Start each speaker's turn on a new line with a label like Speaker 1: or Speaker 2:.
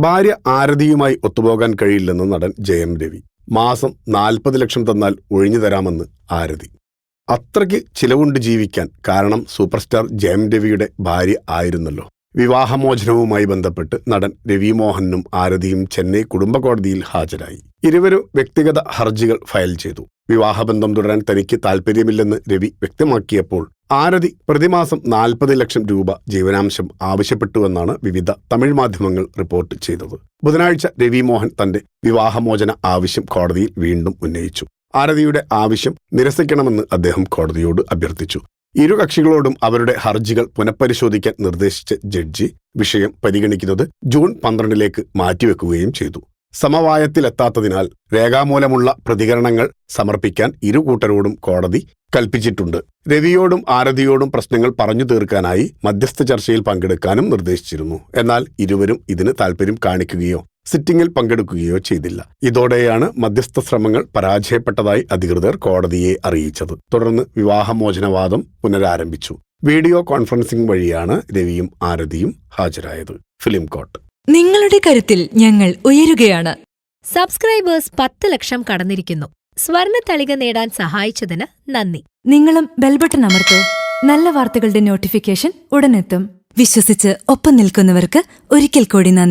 Speaker 1: ഭാര്യ ആരതിയുമായി ഒത്തുപോകാൻ കഴിയില്ലെന്ന് നടൻ ജയം രവി. മാസം നാൽപ്പത് ലക്ഷം തന്നാൽ ഒഴിഞ്ഞു തരാമെന്ന് ആരതി. അത്രയ്ക്ക് ചിലവുണ്ട് ജീവിക്കാൻ. കാരണം സൂപ്പർസ്റ്റാർ ജയം രവിയുടെ ഭാര്യ ആയിരുന്നല്ലോ. വിവാഹമോചനവുമായി ബന്ധപ്പെട്ട് നടൻ രവി മോഹനും ആരതിയും ചെന്നൈ കുടുംബ കോടതിയിൽ ഹാജരായി. ഇരുവരും വ്യക്തിഗത ഹർജികൾ ഫയൽ ചെയ്തു. വിവാഹബന്ധം തുടരാൻ തനിക്ക് താൽപ്പര്യമില്ലെന്ന് രവി വ്യക്തമാക്കിയപ്പോൾ ആരതി പ്രതിമാസം നാൽപ്പത് ലക്ഷം രൂപ ജീവനാംശം ആവശ്യപ്പെട്ടുവെന്നാണ് വിവിധ തമിഴ് മാധ്യമങ്ങൾ റിപ്പോർട്ട് ചെയ്തത്. ബുധനാഴ്ച രവി മോഹൻ തന്റെ വിവാഹമോചന ആവശ്യം കോടതിയിൽ വീണ്ടും ഉന്നയിച്ചു. ആരതിയുടെ ആവശ്യം നിരസിക്കണമെന്ന് അദ്ദേഹം കോടതിയോട് അഭ്യർത്ഥിച്ചു. ഇരു കക്ഷികളോടും അവരുടെ ഹർജികൾ പുനഃപരിശോധിക്കാൻ നിർദ്ദേശിച്ച ജഡ്ജി വിഷയം പരിഗണിക്കുന്നത് ജൂൺ പന്ത്രണ്ടിലേക്ക് മാറ്റിവെക്കുകയും ചെയ്തു. സമവായത്തിലെത്താത്തതിനാൽ രേഖാമൂലമുള്ള പ്രതികരണങ്ങൾ സമർപ്പിക്കാൻ ഇരു കൂട്ടരോടും കോടതി കൽപ്പിച്ചിട്ടുണ്ട്. രവിയോടും ആരതിയോടും പ്രശ്നങ്ങൾ പറഞ്ഞു തീർക്കാനായി മധ്യസ്ഥ ചർച്ചയിൽ പങ്കെടുക്കാനും നിർദ്ദേശിച്ചിരുന്നു. എന്നാൽ ഇരുവരും ഇതിന് താൽപ്പര്യം കാണിക്കുകയോ സിറ്റിംഗിൽ പങ്കെടുക്കുകയോ ചെയ്തില്ല. ഇതോടെയാണ് മധ്യസ്ഥ ശ്രമങ്ങൾ പരാജയപ്പെട്ടതായി അധികൃതർ കോടതിയെ അറിയിച്ചത്. തുടർന്ന് വിവാഹമോചനവാദം പുനരാരംഭിച്ചു. വീഡിയോ കോൺഫറൻസിംഗ് വഴിയാണ് രവിയും ആരതിയും ഹാജരായത്. ഫിലിം കോട്ട്.
Speaker 2: നിങ്ങളുടെ കരുത്തിൽ ഞങ്ങൾ ഉയരുകയാണ്.
Speaker 3: സബ്സ്ക്രൈബേഴ്സ് പത്ത് ലക്ഷം കടന്നിരിക്കുന്നു. സ്വർണ തളിക നേടാൻ സഹായിച്ചതിന് നന്ദി.
Speaker 2: നിങ്ങളും ബെൽബട്ടൺ അമർത്തോ. നല്ല വാർത്തകളുടെ നോട്ടിഫിക്കേഷൻ ഉടനെത്തും. വിശ്വസിച്ച് ഒപ്പം നിൽക്കുന്നവർക്ക് ഒരിക്കൽ കൂടി നന്ദി.